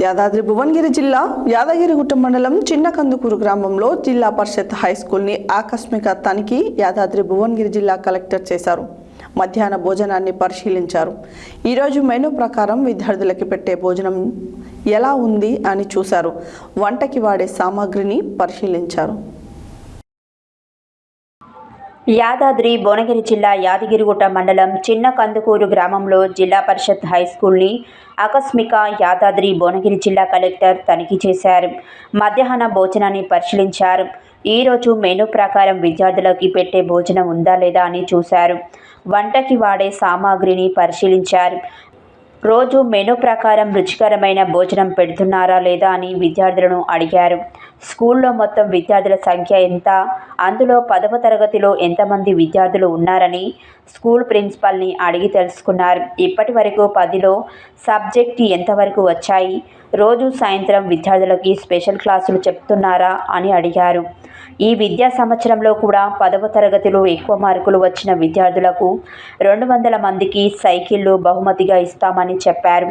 యాదాద్రి భువనగిరి జిల్లా యాదగిరిగుట్ట మండలం చిన్న కందుకూరు గ్రామంలో జిల్లా పరిషత్ హై స్కూల్ని ఆకస్మిక తనిఖీ యాదాద్రి భువనగిరి జిల్లా కలెక్టర్ చేశారు. మధ్యాహ్న భోజనాన్ని పరిశీలించారు. ఈరోజు మెనూ ప్రకారం విద్యార్థులకి పెట్టే భోజనం ఎలా ఉంది అని చూశారు. వంటకి వాడే సామాగ్రిని పరిశీలించారు. యాదాద్రి భువనగిరి జిల్లా యాదగిరిగుట్ట మండలం చిన్న కందుకూరు గ్రామంలో జిల్లా పరిషత్ హై స్కూల్ని ఆకస్మిక యాదాద్రి భువనగిరి జిల్లా కలెక్టర్ తనిఖీ చేశారు. మధ్యాహ్న భోజనాన్ని పరిశీలించారు. ఈరోజు మెనూ ప్రకారం విద్యార్థులకి పెట్టే భోజనం ఉందా లేదా అని చూశారు. వంటకి వాడే సామాగ్రిని పరిశీలించారు. రోజు మెనూ ప్రకారం రుచికరమైన భోజనం పెడుతున్నారా లేదా అని విద్యార్థులను అడిగారు. స్కూల్లో మొత్తం విద్యార్థుల సంఖ్య ఎంత? అందులో పదవ తరగతిలో ఎంతమంది విద్యార్థులు ఉన్నారని స్కూల్ ప్రిన్సిపల్ని అడిగి తెలుసుకున్నారు. ఇప్పటి వరకు పదిలో సబ్జెక్ట్ ఎంతవరకు వచ్చాయి? రోజు సాయంత్రం విద్యార్థులకి స్పెషల్ క్లాసులు చెప్తున్నారా అని అడిగారు. ఈ విద్యా సంవత్సరంలో కూడా పదవ తరగతిలో ఎక్కువ మార్కులు వచ్చిన విద్యార్థులకు రెండు వందల మందికి సైకిళ్ళు బహుమతిగా ఇస్తామని చెప్పారు.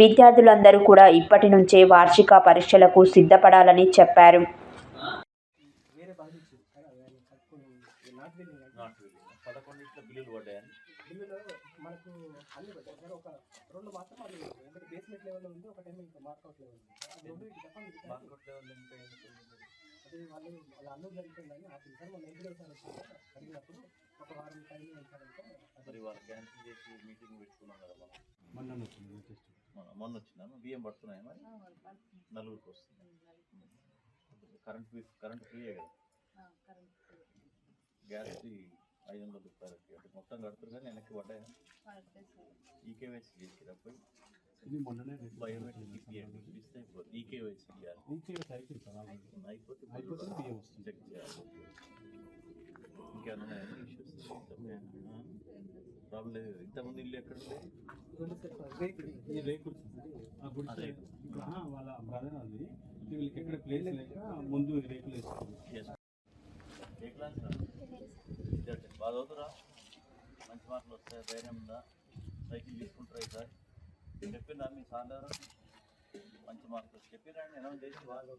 విద్యార్థులందరూ కూడా ఇప్పటి నుంచే వార్షిక పరీక్షలకు సిద్ధపడాలని చెప్పారు. పదకొండింటిలో బిల్లులు పడ్డాయని? బిల్లులో మనకు అన్ని పడ్డాయి. సార్ ఒక రెండు మాత్రం అది ఎందుకంటే బేస్మెంట్ లెవెల్లో ఉంది ఒకటేమో ఇంకా మార్కౌట్ లెవెల్ ఉంది. అది రెండు ఇటు చెప్పండి. మార్కెట్ లెవెల్ ఇంకా? అది వాళ్ళు వాళ్ళ అన్నం జరుగుతుందని ఆపింది సార్ మన ఎదురు సార్ అడిగినప్పుడు ఒక వారం టైం ఇచ్చారంటే మరి వాళ్ళు క్యాన్సిల్ చేసి మీటింగ్ పెట్టుకున్నాం కదా మనం. మొన్న వచ్చింది టెస్ట్ మొన్న- వచ్చినా బియ్యం పడుతున్నాయి మరి? నలుగురికి వస్తుంది కరెంట్ కరెంట్ ఫ్రీయే కదా? గ్యాస్ ఐదు వందల రూపాయలకి. మొత్తం కడుతురు కానీ వెనక్కి పడ్డాయి? ఈకేవైసీ చేసిరా పోయి. ఇది మొన్ననే బయోమెట్రిక్ ఇప్పియండి ఇస్తే ఈకేవైసీ చేయాలి. అయిపోతే బియ్యం వస్తుంది. చెక్ చేయాలి. ఇంకేమైనా ఇష్యూస్ ప్రాబ్లం లేదు ఇంతకుముందు ఇల్లు ఎక్కడ. ఇప్పుడు ఆ వాళ్ళ బ్రదర్ అది వీళ్ళకి ఎక్కడ ప్లేస్ లేక ముందు రేకులు Yes. ఏ క్లాస్. బాగా చదువుతురా? మంచి మార్కులు వస్తాయి? ధైర్యం ఉందా? సైకిల్ తీసుకుంటారా ఈసారి చెప్పిందా మీ సార్ మంచి మార్కులు చెప్పిరా అనౌన్స్ చేసి బాగా.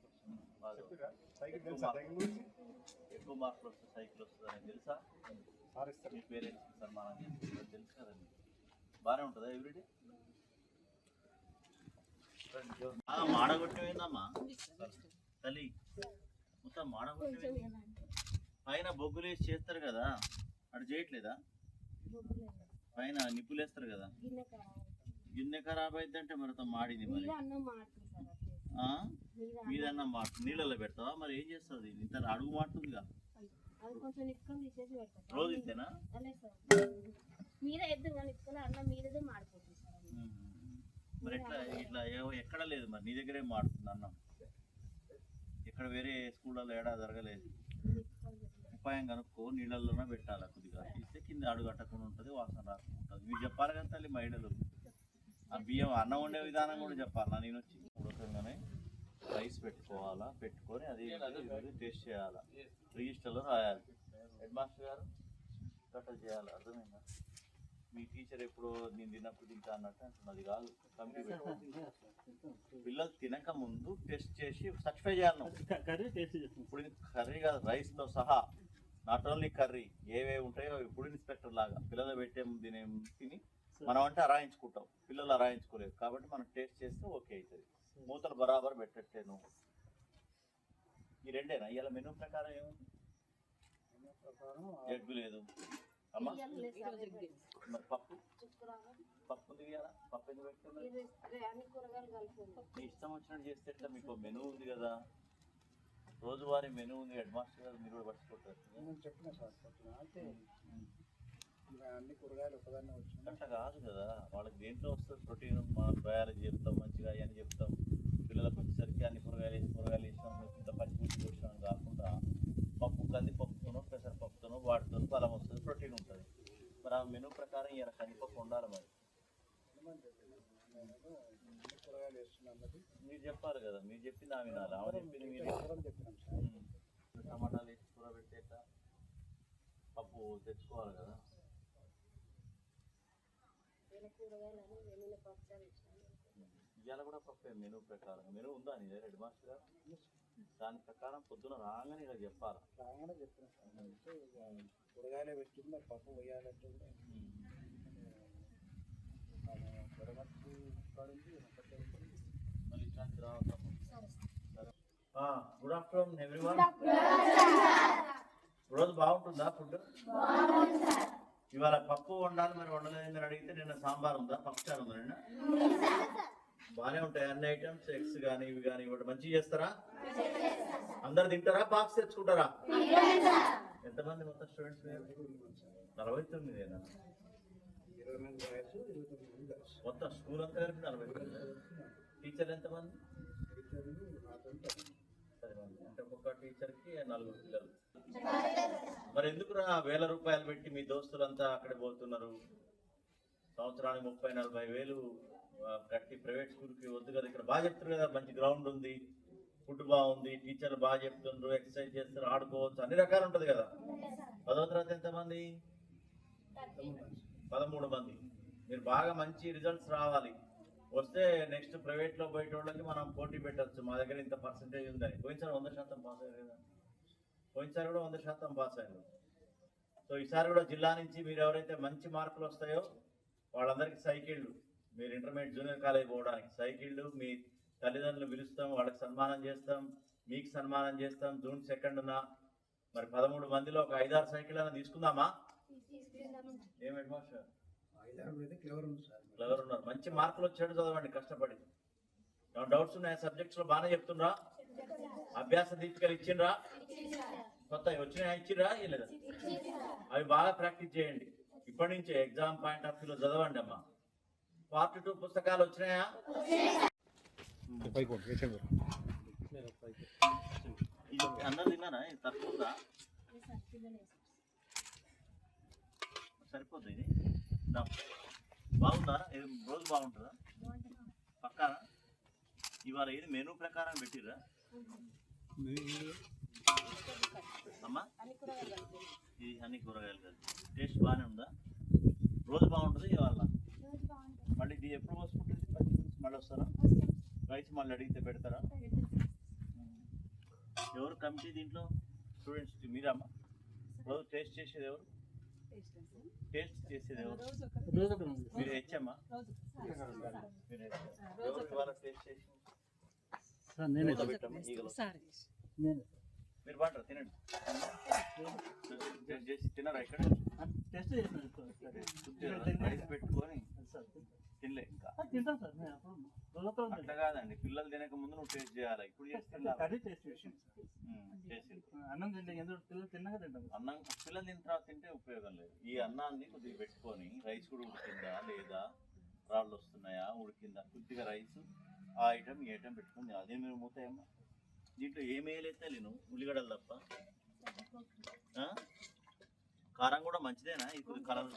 ఎక్కువ మార్కులు వస్తే సైకిల్ వస్తుందని తెలుసా? మీ పేరెంట్స్ సన్మానం చేస్తారు తెలుసు కదండి. బాగానే ఉంటుందా ఎవ్రీడే? మాడగొట్టమైందమ్మా తల్లి మొత్తం మాడగొట్టమైంది పైన బొగ్గులు వేసి చేస్తారు కదా. అటు చేయట్లేదా? పైన నిప్పులు వేస్తారు కదా. గిన్నె ఖరాబ్ అయితే మరి మొత్తం మాడింది మరి? మీదన్నా మాట నీళ్ళలో పెడతావా? మరి ఏం చేస్తుంది ఇంత అడుగు పెడతారు రోజు ఇంతేనా మీరే. మరి ఎట్లా ఇట్లా ఎక్కడ లేదు మరి. నీ దగ్గరే మాడుతుంది అన్నం. ఇక్కడ వేరే స్కూళ్ళలో ఏడా జరగలేదు. ఉపాయం కనుక్కో నీళ్ళల్లోనే పెట్టాలి కింద అడుగు అట్టకుండా ఉంటుంది వాసన రాకుండా ఉంటుంది. మీరు చెప్పాలి కదా తల్లి మహిళలు. ఆ బియ్యం అన్నం వండే విధానం కూడా చెప్పాలా? నేను వచ్చి ఉడకంగానే రైస్ పెట్టుకోవాలా? పెట్టుకొని అది టేస్ట్ చేయాలా? రిజిస్టర్లో రాయాలి. హెడ్ మాస్టర్ గారు గట్ట చేయాలి? అర్థమైందా? మీ టీచర్ ఎప్పుడో నేను తిన్నప్పుడు తింటా అన్నట్టు అంటున్నది కాదు కమిటీ పెట్టుకోవాలి పిల్లలు తినక ముందు టెస్ట్ చేసి సర్టిఫై చేయాలి ఇప్పుడు ఇది కర్రీ కాదు రైస్తో సహా. నాట్ ఓన్లీ కర్రీ ఏవేవి ఉంటాయో ఇప్పుడు ఇన్స్పెక్టర్ లాగా పిల్లలు పెట్టే తినే తిని మనం అంటే అరాయించుకుంటాం. పిల్లలు అరాయించుకోలేదు కాబట్టి మనం టేస్ట్ చేస్తే ఓకే అవుతుంది. మూతలు బరాబర్ పెట్టట్లే నువ్వు ఈ రెండేనా? ఇవాళ మెనూ ప్రకారం ఏముంది? ప్రకారం ఎగ్గు లేదు. అమ్మ? మరి పప్పు. పప్పు ఉంది కదా పప్పు ఎందుకు పెట్టుకున్నారు ఇష్టం వచ్చినట్టు చేస్తే ఎట్లా? మీకు మెనూ ఉంది కదా. రోజువారీ మెనూ ఉంది హెడ్ మాస్టర్ గారు మీరు కూడా పట్టుకుంటారు నేను చెప్పిన సార్ చెప్పిన. అయితే ఇంకా అన్ని కూరగాయలు ఒకదాన్నే వచ్చినాయి. అట్లా కాదు కదా. వాళ్ళకి దేంట్లో వస్తుంది ప్రోటీన్ మనం బయాలజీ చెప్తాం మంచిగా అని చెప్తాం. పిల్లలకు వచ్చేసరికి అన్ని కూరగాయలు వేసి కూరగాయలు వేసినాం ఇంత పచ్చిపుచ్చి పోసినాం కాకుండా పప్పు కంది పప్పుతోనో పెసర పప్పుతోనో వాటితో బలం వస్తుంది ప్రోటీన్ ఉంటుంది. మరి ఆ మెనూ ప్రకారం ఇలా కందిపప్పు ఉండాలి మరి అన్ని కూరగాయలు వేస్తున్నాం అన్నది మీరు చెప్పాలి కదా మీరు చెప్పింది ఆమె వినాలి ఆమె చెప్పింది మీరు చెప్పినాం సార్. టమాటాలు వేసి కూర పెట్టేట పప్పు తెచ్చుకోవాలి కదా. ఇవాళ కూడా పప్పే మెనూ ప్రకారం. మెనూ ఉందా నీ హెడ్ మాస్టర్ గారు? దాని ప్రకారం పొద్దున రాగానే ఇలా చెప్పాలి? రాగానే ఇక కూరగాయలే పెట్టింది మరి పప్పు వేయాలంటే కూడా. కూరగాయలు పడింది గుడ్ ఆఫ్టర్నూన్ ఎవ్రీవన్ రోజు బాగుంటుందా ఫుడ్? ఇవాళ పప్పు వండాలి మరి వండలేదు అని అడిగితే నిన్న సాంబార్ ఉందా? పప్పు చారు ఉందా నిన్న? బాగానే ఉంటాయి అన్ని ఐటమ్స్ ఎగ్స్ కానీ ఇవి కానీ ఇవ్వడం మంచిగా చేస్తారా? అందరు తింటారా? బాక్స్ తెచ్చుకుంటారా? ఎంతమంది మొత్తం స్టూడెంట్స్ నలభై తొమ్మిదేనా? తొమ్మిది మొత్తం స్కూల్ అంతా కలిపి నలభై తొమ్మిది. టీచర్లు ఎంతమంది అంటే ఒక్కొక్క టీచర్కి నలుగురు పిల్లలు. మరి ఎందుకురా వేల రూపాయలు పెట్టి మీ దోస్తులంతా అక్కడ పోతున్నారు? సంవత్సరానికి ముప్పై నలభై వేలు కట్టి ప్రైవేట్ స్కూల్కి వద్దు కదా. ఇక్కడ బాగా చెప్తారు కదా మంచి గ్రౌండ్ ఉంది ఫుడ్ బాగుంది టీచర్లు బాగా చెప్తుండ్రు ఎక్సర్సైజ్ చేస్తారు ఆడుకోవచ్చు అన్ని రకాలు ఉంటుంది కదా. పదో తరగతి ఎంతమంది? పదమూడు మంది. మీరు బాగా మంచి రిజల్ట్స్ రావాలి. వస్తే నెక్స్ట్ ప్రైవేట్లో పోయేట వాళ్ళకి మనం పోటీ పెట్టచ్చు. మా దగ్గర ఇంత పర్సంటేజ్ ఉందని. పోయినసారి వంద శాతం పాస్ అయ్యారు కదా. పోయినసారి కూడా వంద శాతం పాస్ అయ్యారు. సో ఈసారి కూడా జిల్లా నుంచి మీరు ఎవరైతే మంచి మార్కులు వస్తాయో వాళ్ళందరికీ సైకిళ్ళు. మీరు ఇంటర్మీడియట్ జూనియర్ కాలేజ్ పోవడానికి సైకిళ్ళు మీ తల్లిదండ్రులు పిలుస్తాం వాళ్ళకి సన్మానం చేస్తాం మీకు సన్మానం చేస్తాం. జూన్ సెకండ్న మరి పదమూడు మందిలో ఒక ఐదారు సైకిల్ అయినా తీసుకుందామా ఏం హెడ్ మాస్టర్ క్లవర్ ఉంది సార్. ఎవరు ఉన్నారు. మంచి మార్కులు వచ్చాడు చదవండి కష్టపడి. ఏమైనా డౌట్స్ ఉన్నాయా? సబ్జెక్ట్స్లో బాగానే చెప్తుండ్రా? అభ్యాస దీపికలు ఇచ్చిండ్రా? కొత్త వచ్చినాయా? ఇచ్చిండ్రా? లేదా? అవి బాగా ప్రాక్టీస్ చేయండి. ఇప్పటి నుంచే ఎగ్జామ్ పాయింట్ ఆఫ్ వ్యూలో చదవండి అమ్మా. పార్ట్ టూ పుస్తకాలు వచ్చినాయా? అన్నం తిన్నారా ఇది తక్కువ ఉందా సరిపోతుంది ఇది? దా. బాగుందా? రోజు బాగుంటుందా? పక్కానా? ఇవాళ ఏది మెనూ ప్రకారం పెట్టిరా అమ్మా? ఇది అన్ని కూరగాయలు కదా. టేస్ట్ బాగానే ఉందా? రోజు బాగుంటుంది ఇవాళ? మళ్ళీ ఇది ఎప్పుడు పోసుకుంటుంది మళ్ళీ వస్తారా? రైస్ మళ్ళీ అడిగితే పెడతారా? ఎవరు కమిటీ దీంట్లో? స్టూడెంట్స్ మీరమ్మా? రోజు టేస్ట్ చేసేది ఎవరు? టేస్ట్ చేసేది మీరు ఇవాళ టేస్ట్ చేసి. మీరు బాగుంటారు తినండి. చేసి తినరా ఇక్కడ? టెస్ట్ రైస్ పెట్టుకొని తినలే ఇంకా. తింటాం సార్ అట్లా కాదండి పిల్లలు తినక ముందు నువ్వు టేస్ట్ చేయాలి? ఇప్పుడు చేస్తే కర్రీ టేస్ట్ చేసాం చేసి అన్నం తింటే ఎందుకు పిల్లలు తిన్నాక తింటాం అన్నం పిల్లలు తిన్న తర్వాత తింటే ఉపయోగం లేదు ఈ అన్నాన్ని కొద్దిగా పెట్టుకొని రైస్ కూడా ఉడికిందా లేదా? రాళ్ళు వస్తున్నాయా? ఉడికిందా? కొద్దిగా రైస్. ఆ ఐటమ్ ఈ ఐటమ్ పెట్టుకుని అదే మీరు మూతాయమ్మా దీంట్లో ఏం నేను ఉల్లిగడ్డలు తప్ప. కారం కూడా మంచిదేనా? ఇప్పుడు కలర్